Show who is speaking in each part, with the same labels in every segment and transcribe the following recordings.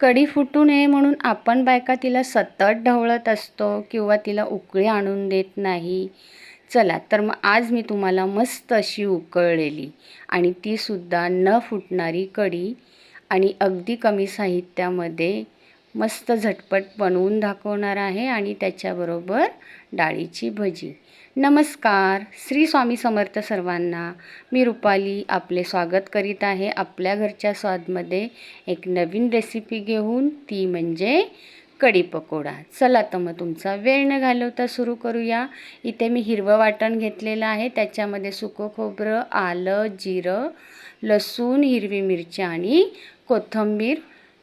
Speaker 1: कढी फुटू नये म्हणून आपण बायका तिला सतत ढवळत असतो किंवा तिला उकळी आणून देत नाही. चला तर मग आज मी तुम्हाला मस्त अशी उकळलेली आणि तीसुद्धा न फुटणारी कढी आणि अगदी कमी साहित्यामध्ये मस्त झटपट बनवून दाखवणार आहे आणि त्याच्याबरोबर डाळीची भजी. नमस्कार श्री स्वामी समर्थ सर्वांना. मी रुपाली आपले स्वागत करीत आहे आपल्या घरच्या स्वादमध्ये एक नवीन रेसिपी घेऊन. ती म्हणजे कढी पकोडा. चला तर मग तुमचा वेळ न घालवता सुरू करूया. इथे मी हिरवं वाटण घेतलेलं आहे. त्याच्यामध्ये सुकं खोबरं आलं जिरं लसूण हिरवी मिरची आणि कोथिंबीर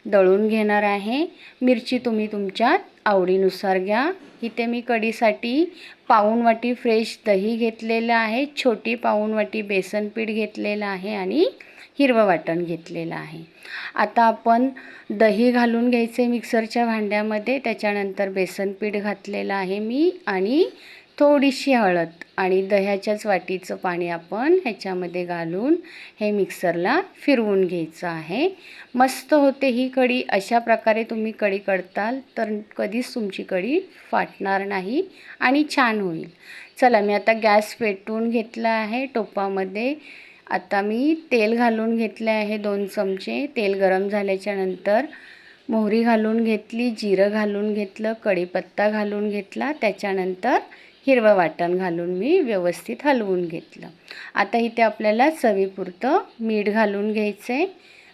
Speaker 1: दळून घेणार आहे. मिरची तुम्ही तुमच्या आवडीनुसार घ्या. इथे मी कढीसाठी पाऊण वाटी फ्रेश दही घेतलेलं आहे. छोटी पाऊण वाटी बेसन पीठ घेतलेलं आहे आणि हिरवं वाटण घेतलेलं आहे. आता आपण दही घालून घ्यायचे मिक्सरच्या भांड्यामध्ये. त्याच्यानंतर बेसन पीठ घातलेलं आहे मी आणि थोडीशी हळद आणि दह्याच्याच वाटीचं पाणी आपण ह्याच्यामध्ये घालून हे मिक्सरला फिरवून घ्यायचं आहे. मस्त होते ही कढी. अशा प्रकारे तुम्ही कढी करताल तर कधीच तुमची कढी फाटणार नाही आणि छान होईल. चला मी आता गॅस पेटवून घेतला आहे टोपामध्ये. आता मी तेल घालून घेतले आहे दोन चमचे. तेल गरम झाल्याच्यानंतर मोहरी घालून घेतली जिरं घालून घेतलं कढीपत्ता घालून घेतला. त्याच्यानंतर हिरवं वाटण घालून मी व्यवस्थित हलवून घेतलं. आता इथे आपल्याला चवीपुरतं मीठ घालून घ्यायचं आहे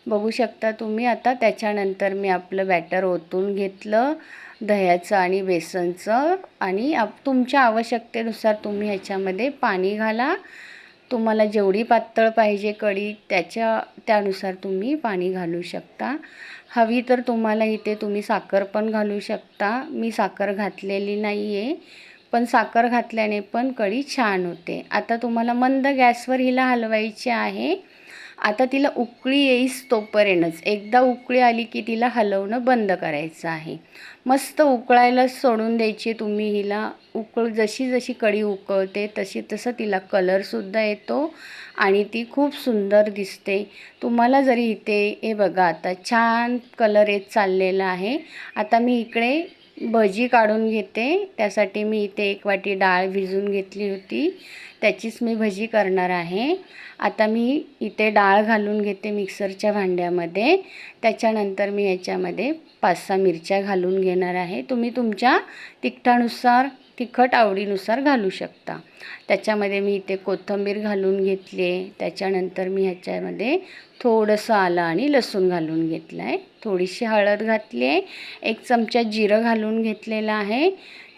Speaker 1: बघू शकता तुम्ही आता त्याच्यानंतर मी आपलं बॅटर ओतून घेतलं दह्याचं आणि बेसनचं आणि आप तुमच्या आवश्यकतेनुसार तुम्ही ह्याच्यामध्ये पाणी घाला. तुम्हाला जेवढी पातळ पाहिजे कढी त्याच्या त्यानुसार तुम्ही पाणी घालू शकता. हवी तर तुम्हाला इथे तुम्ही साखर पण घालू शकता. मी साखर घातलेली नाही आहे पण साखर घातल्याने पण कढी छान होते. आता तुम्हाला मंद गॅसवर हिला हलवायची आहे. आता तिला उकळी येईस तोपर्यंतच. एकदा उकळी आली की तिला हलवणं बंद करायचं आहे. मस्त उकळायला सोडून द्यायची तुम्ही हिला. उकळ जशी जशी कढी उकळते तशी तसं तिला कलरसुद्धा येतो आणि ती खूप सुंदर दिसते. तुम्हाला जरी इथे हे बघा आता छान कलर येत चाललेला आहे. आता मी इकडे भजी काढून घेते. त्यासाठी मी इथे एक वाटी डाळ भिजून घेतली होती. त्याचीच मी भजी करणार आहे. आता मी इथे डाळ घालून घेते मिक्सरच्या भांड्यामध्ये. त्याच्यानंतर मी याच्यामध्ये पाच सहा मिरच्या घालून घेणार आहे. तुम्ही तुमच्या तिखटानुसार तिखट आवडीनुसार घालू शकता. त्याच्यामध्ये मी इथे कोथिंबीर घालून घेतली त्याच्यानंतर मी ह्याच्यामध्ये थोडंसं आलं आणि लसूण घालून घेतलं आहे. थोडीशी हळद घातली आहे. एक चमचा जिरं घालून घेतलेलं आहे.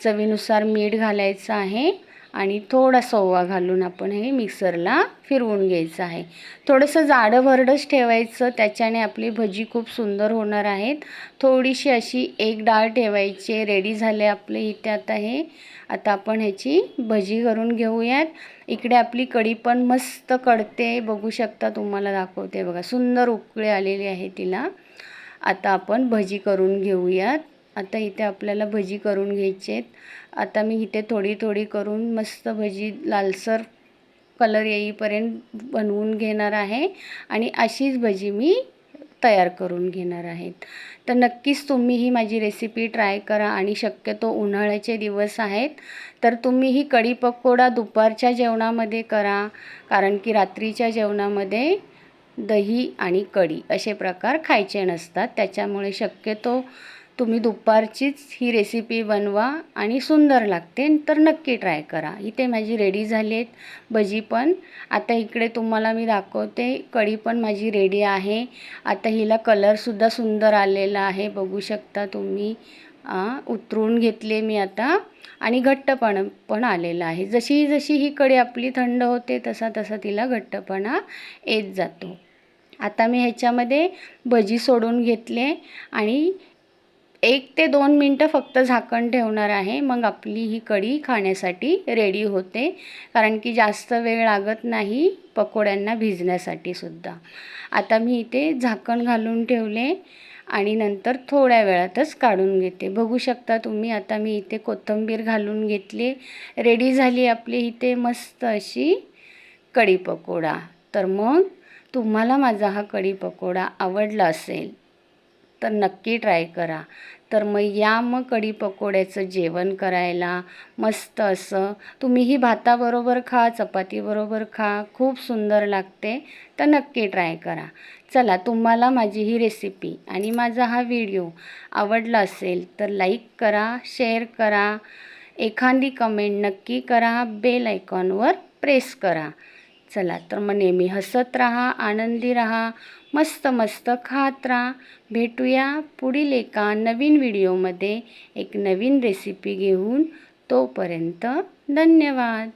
Speaker 1: चवीनुसार मीठ घालायचं आहे. आणि थोडा ओवा घालून आपण हे मिक्सरला फिरवून घ्यायचं आहे. थोडंसं जाडं भरडंच ठेवायचं. त्याच्याने आपली भजी खूप सुंदर होणार आहेत. थोडीशी अशी एक डाळ ठेवायची रेडी झाले आपले इथे आता हे. आता आपण ह्याची भजी करून घेऊयात. इकडे आपली कढी पण मस्त कडते बघू शकता तुम्हाला दाखवते बघा. सुंदर उकळी आलेली आहे तिला. आता आपण भजी करून घेऊयात. आता इथे आपल्याला भजी करून घ्यायची आहेत. आता मी इथे थोडी थोडी करून मस्त भजी लालसर कलर येईपर्यंत बनवून घेणार आहे. आणि अशीच भजी मी तयार करून घेणार आहेत. तर नक्कीच तुम्ही ही माझी रेसिपी ट्राय करा आणि शक्यतो उन्हाळ्याचे दिवस आहेत. तर तुम्ही ही कढी पकोडा दुपारच्या जेवणामध्ये करा कारण की रात्रीच्या जेवणामध्ये दही आणि कढी असे प्रकार खायचे नसतात. त्याच्यामुळे शक्यतो तुम्ही दुपारचीच ही रेसिपी बनवा आणि सुंदर लागते तर नक्की ट्राय करा. इथे माझी रेडी झाली आहेत भजी पण. आता इकडे तुम्हाला मी दाखवते कढी पण माझी रेडी आहे. आता हिला कलरसुद्धा सुंदर आलेला आहे बघू शकता तुम्ही. उतरून घेतले मी आता आणि घट्टपण पण आलेला आहे. जशी जशी ही कढी आपली थंड होते तसा तसा तिला घट्टपणा येत जातो. आता मी ह्याच्यामध्ये भजी सोडून घेतले आणि एक ते दोन मिनटं फक्त झाकण ठेवणार आहे. मग आपली ही कढी खाण्यासाठी रेडी होते. कारण की जास्त वेळ लागत नाही पकोड्यांना भिजण्यासाठी सुद्धा. आता मी इथे झाकण घालून ठेवले आणि नंतर थोड्या वेळातच काढून घेते. बघू शकता तुम्ही आता मी इथे कोथिंबीर घालून घेतली. रेडी झाली आपली इथे मस्त अशी कढी पकोडा. तर मग तुम्हाला माझा हा कढी पकोडा आवडला असेल तर नक्की ट्राय करा. तर मग या मग कढी पकोड्याचं जेवण करायला मस्त असं तुम्हीही भाताबरोबर खा चपातीबरोबर खा खूप सुंदर लागते तर नक्की ट्राय करा. चला तुम्हाला माझी ही रेसिपी आणि माझा हा व्हिडिओ आवडला असेल तर लाईक करा शेअर करा. एखादी कमेंट नक्की करा बेल आयकॉनवर प्रेस करा. चला तर मग नेहमी हसत राहा आनंदी राहा मस्त मस्त खात राहा. भेटूया पुढील एका नवीन व्हिडिओमध्ये. एक नवीन रेसिपी घेऊन तोपर्यंत धन्यवाद.